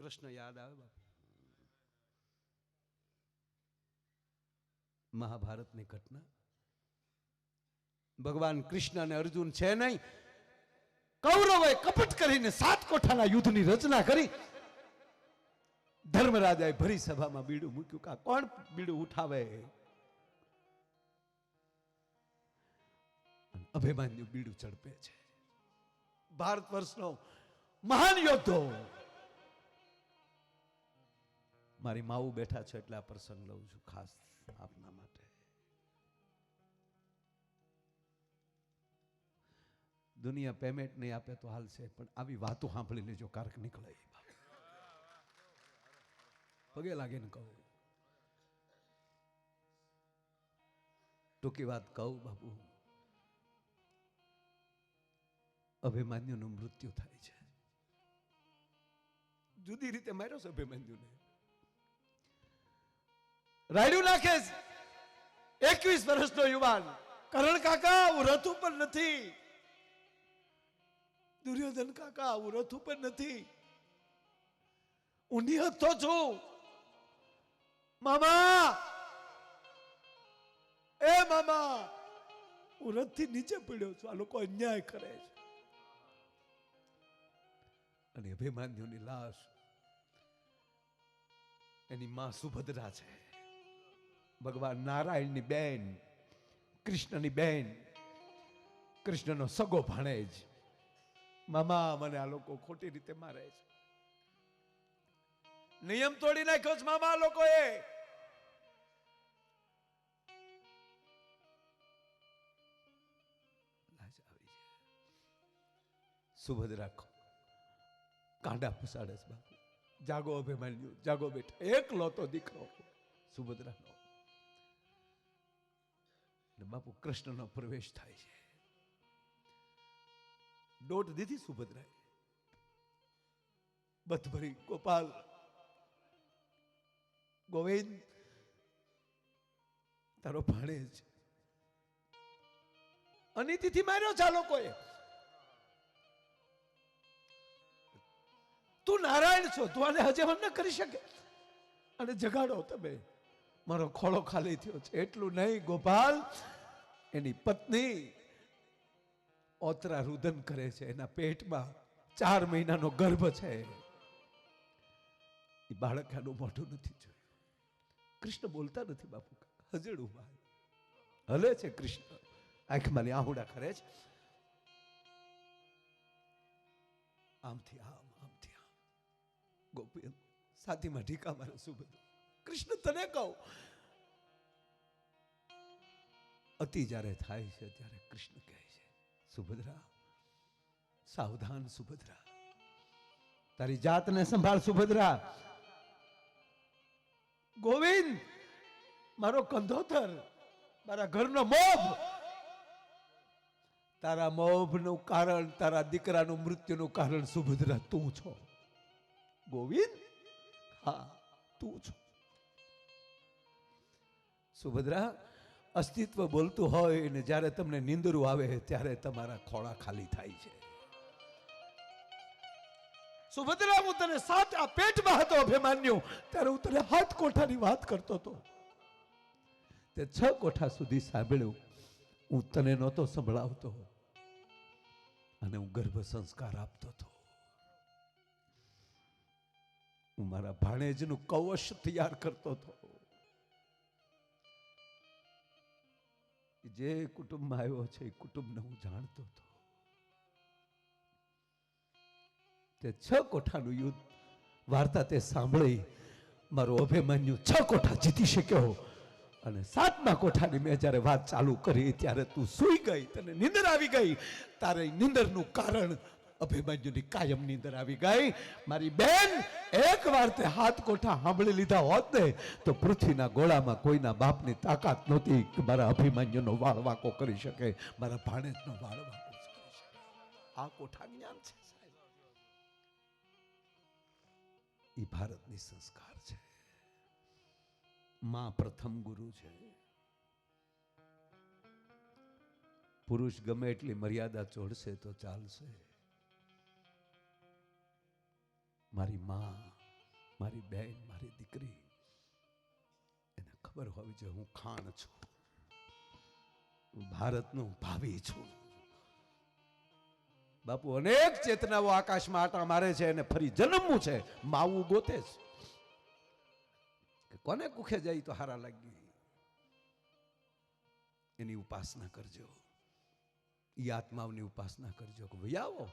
કૃષ્ણ યાદ આવે મહાભારતની ઘટના. ભગવાન કૃષ્ણ અને અર્જુન છે નહીં. કૌરવે કપટ કરીને સાત કોઠાના યુદ્ધની રચના કરી. ધર્મરાજાએ ભરી સભામાં બીડું મૂક્યું કા કોણ બીડું ઉઠાવે? અભિમાન્યુ બીડું ઝડપે છે. ભારત વર્ષનો મહાન યોદ્ધો. મારી માવું બેઠા છે એટલે આ પ્રસંગ લઉં છું ખાસ આપના માટે. દુનિયા પેમેન્ટ નહીં આપે તો હાલશે પણ આવી વાતો સાંભળી લેજો, કારક નીકળે. પગે લાગીને કહું. ટૂંકી વાત કહું બાબુ અભિમાન્યુનું મૃત્યુ થાય છે. જુદી રીતે માર્યો છે અભિમાન્યુને. રાયડું નાખે એકવીસ વર્ષનો યુવાન. કરણ કાકા, હું રથ ઉપર નથી. દુર્યોધન કાકા, હું રથ ઉપર નથી. હું નિહતો છું. મામા! એ મામા! હું રથથી નીચે પડ્યો છું. આ લોકો અન્યાય કરે છે. અને અભિમાન્યુની લાશ એની માં સુભદ્રા છે. ભગવાન નારાયણની બેન, કૃષ્ણની બેન, કૃષ્ણનો સગો ભાણેજ મામા મને આ લોકો ખોટી રીતે મારે છે. નિયમ તોડી નાખ્યો છે મામા લોકોએ. સુભદ આવી છે. સુભદ્રા ખો- કાંડા ફસાડે છે બાપુ. જાગો અભિમાન્યુ, જાગો બેટા. એકલો તો દીકરો. સુભદ્રાનો ને બાપુ કૃષ્ણનો પ્રવેશ થાય છે. દોટ દીધી સુભદ્રાએ બથભરી ગોપાલ, ગોવિંદ, તારો ભાણેજ. અનિતિથી માર્યો છે આ લોકોએ. તું નારાયણ છો, તું આને હજે ન કરી શકે? અને જગાડો તમે. મારો ખોળો ખાલી થયો છે. એટલું નહીં, ગોપાલ, એની પત્ની ઓતરા રુદન કરે છે. એના પેટમાં ચાર મહિનાનો ગર્ભ છે. એ બાળક આનું મોઢું નથી જોયું. કૃષ્ણ બોલતા નથી બાપુ હજેડું ભાઈ હલે છે કૃષ્ણ. આંખમાં આહુડા ખરે છે. આમથી આમ આમથી આમ. ગોપી સાથીમાં ઢીકા મારે શું બધું? કૃષ્ણ તને કહું. અતિ જ્યારે થાય છે ત્યારે કૃષ્ણ કહે છે, સુભદ્રા, સાવધાન સુભદ્રા. તારી જાતને સંભાળ સુભદ્રા. ગોવિંદ, મારો કંધોતર, મારા ઘરનો મોભ. તારા મોભનું કારણ, તારા દીકરાનું મૃત્યુનું કારણ સુભદ્રા, તું છો. ગોવિંદ, હા, તું છો. સુભદ્રા, અસ્તિત્વ બોલતું હોય ને જ્યારે તમને નીંદરું આવે ત્યારે તમારા ખોળા ખાલી થાય છે. સુભદ્રા, હું તને આ પેટમાં હતો અભિમાન્યુ. ત્યારે હું તને હાથ કોઠાની વાત કરતો હતો. તે છ કોઠા સુધી સાંભળ્યું. હું તને નહોતો સંભળાવતો. અને હું ગર્ભ સંસ્કાર આપતો હતો. હું મારા ભાણેજનું કવચ તૈયાર કરતો હતો. જે કુટુંબમાં આવ્યો છે, એ કુટુંબને હું જાણતો હતો. તે છ કોઠાનું યુદ્ધ વાર્તા તે સાંભળી મારો અભિમન્યુ છ કોઠા જીતી શક્યો અને સાતમા કોઠાની મેં જ્યારે વાત ચાલુ કરી ત્યારે તું સૂઈ ગઈ, તને નિંદર આવી ગઈ. તારે નિંદરનું કારણ અભિમન્યુની કાયમ અંદર આવી ગઈ. મારી બેન એક વાર તે હાથ કોઠા સાંભળી લીધા હોત ને, તો પૃથ્વીના ગોળામાં કોઈના બાપની તાકાત નહોતી કે મારા અભિમન્યુનો વાળ વાંકો કરી શકે, મારા ભાણેજનો વાળ વાંકો કરી શકે. આ કોઠા જ્ઞાન છે સાહેબ? એ ભારતની સંસ્કાર છે. માં પ્રથમ ગુરુ છે. પુરુષ ગમે એટલી મર્યાદા ચોડશે તો ચાલશે. મારી માં, મારી બેન, મારી દીકરી, એને ખબર હોવી જોઈએ હું ખાણ છું. હું ભારતનું છું. બાપુ અનેક ચેતનાઓ આકાશમાં આટા મારે છે અને ફરી જન્મવું છે. માવું ગોતે છે. કોને કુખે જાય તો હારા લાગી. એની ઉપાસના કરજો. એ આત્માઓની ઉપાસના કરજો કે ભાઈ આવો.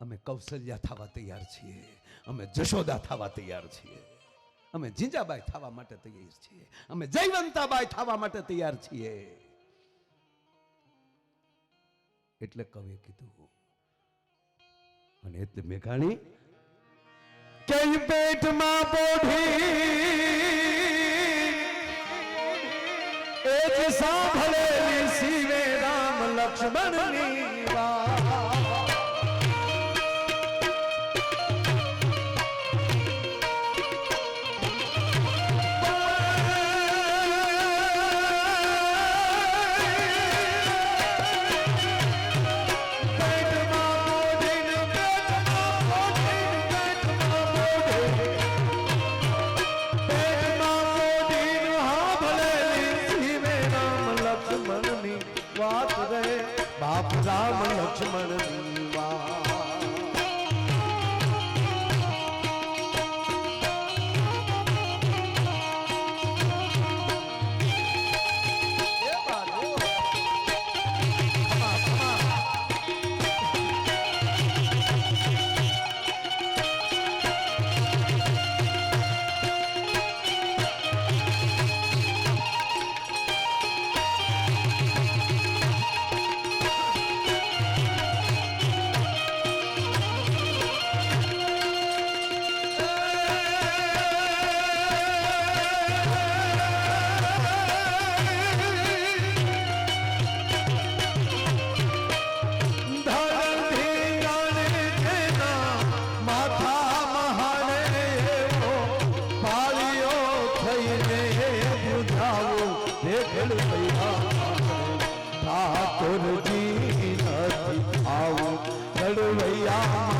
અમે કૌશલ્યા થવા તૈયાર છીએ, અમે જશોદા થવા તૈયાર છીએ, અમે જીંજાબાઈ થવા માટે તૈયાર છીએ, અમે જયવંતાબાઈ થવા માટે તૈયાર છીએ. એટલે કવિએ કીધું, અને એટલે મેઘાણી કે પેટમાં પોઢી? એક સાંભળેલી શિવે રામ લક્ષ્મણની વાત. ઠાકોરજી નથી આવું. લડવૈયા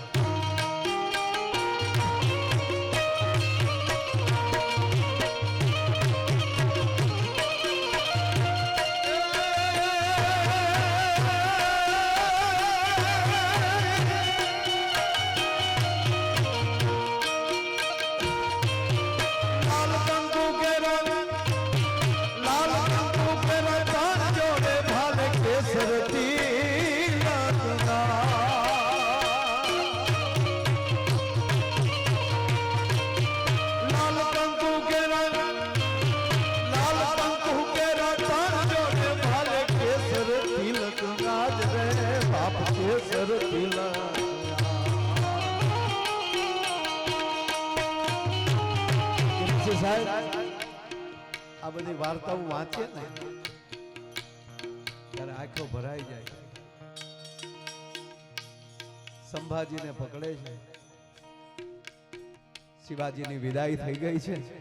વાર્તાઓ વાંચે ને, ત્યારે આંખો ભરાઈ જાય. સંભાજીને પકડે છે. શિવાજીની વિદાય થઈ ગઈ છે.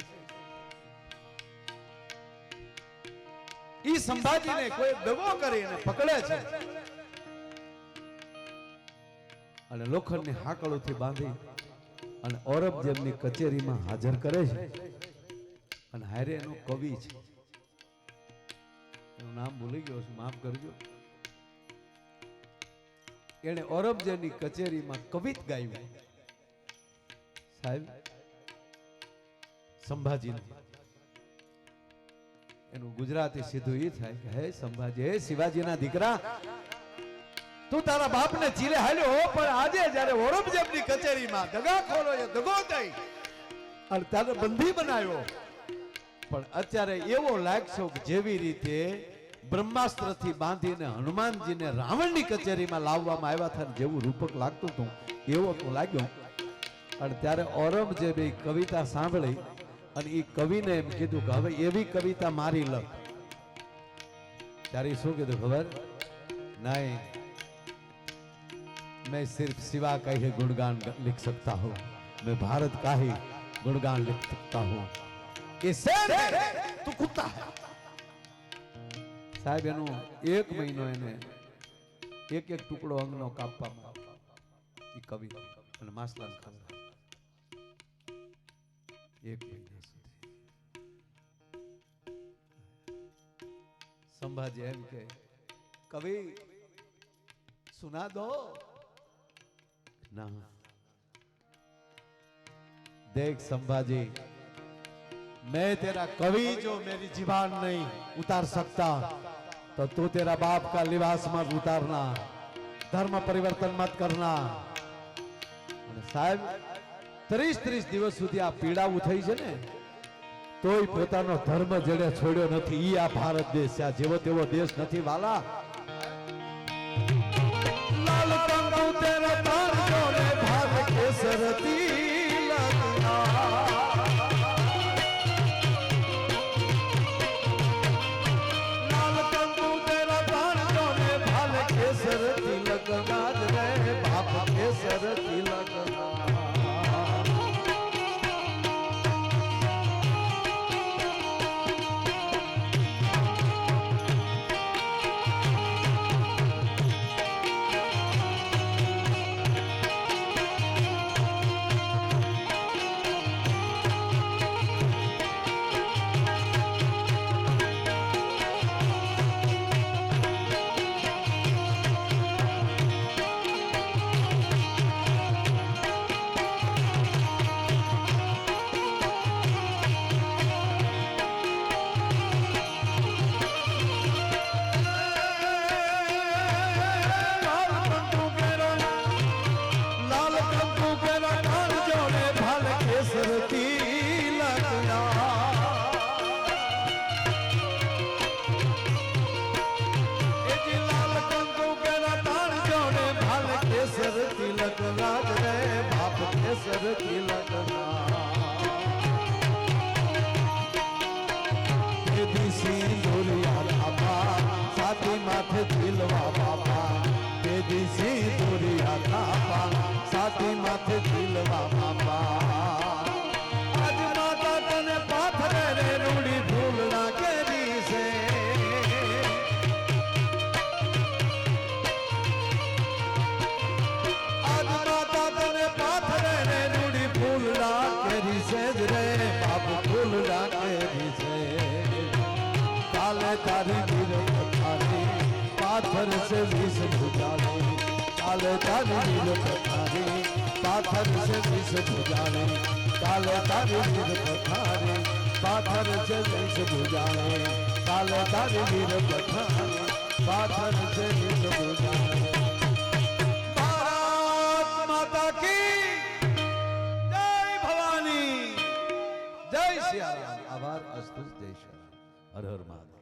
ઈ સંભાજીને કોઈ દગો કરીને પકડે છે. અને લોખંડની હાકળોથી બાંધી અને ઔરંગઝેબની કચેરીમાં હાજર કરે છે. અને હારે એનો કવિ છે. નામ ભૂલી ગયો છું, માફ કરજો. એણે ઔરંગઝેબની કચેરીમાં કવિત ગાયું. સાહેબ સંભાજી એનું ગુજરાતી સીધું એ થાય કે, હે સંભાજી, હે શિવાજીના દીકરા, તું તારા બાપને ચીલે હાલ્યો પણ આજે જ્યારે ની કચેરીમાં દગાખોરો ખોલો દગો થઈ. અને તારે બંધી બનાવ્યો. પણ અત્યારે એવો લાગશો જેવી રીતે બ્રહ્માસ્ત્રથી બાંધીને હનુમાનજીને રાવણની કચેરીમાં લાવવામાં આવ્યા હતા ને જેવું રૂપક લાગતું હતું એવો તો લાગ્યો અને ત્યારે ઔરંગઝેબે ઈ કવિતા સાંભળી અને એ કવિને એમ કીધું કે હવે એવી કવિતા મારી લખ ત્યારે ઈ શું કીધું ખબર નહીં मैं सिर्फ सिवा का ही गुणगान लिख सकता हूँ मैं भारत का ही गुणगान लिख सकता हूँ ये शेर है तू कुत्ता है સાહેબ, એનો એક મહિનો એને એક એક ટુકડો અંગનો કાપવામાં એ કવિ અને માસલાન ખબર એક મહિના સંભાજી એમ કે, કવિ, સુના દો. ના. દેખ સંભાજી मैं तेरा कवि जो मेरी जीवान नहीं उतार सकता तो तू तेरा बाप का लिबास मत उतारना धर्म परिवर्तन मत करना અને સાહેબ ત્રીસ ત્રીસ દિવસ સુધી આ પીડાવું થઈ છે ને તોય પોતાનો ધર્મ જેને છોડ્યો નથી ઈ આ ભારત દેશ છે આ જેવો તેવો દેશ નથી વાલા લાલ કંકુ તેરા તાર જોડે ભાગ કેસરતી દેદી સિંદુરિયા બાપા સાથી માથે દિલવા બાપા. દેદી સિંદુરિયા બાપા સાથી માથે દિલવા બાપા. પાથર છે વિષ ભુજાણી કાલે તારી વીર પથારે પાથર છે વિષ ભુજાણી કાલે તારી વીર પથારે પાથર છે વિષ ભુજાણી કાલે તારી વીર પથારે પાથર છે વિષ ભુજાણી માતા કી જય ભવાની જય સિયારામ આભાર અસ્તુ જય શ્રી હર હર મહાદેવ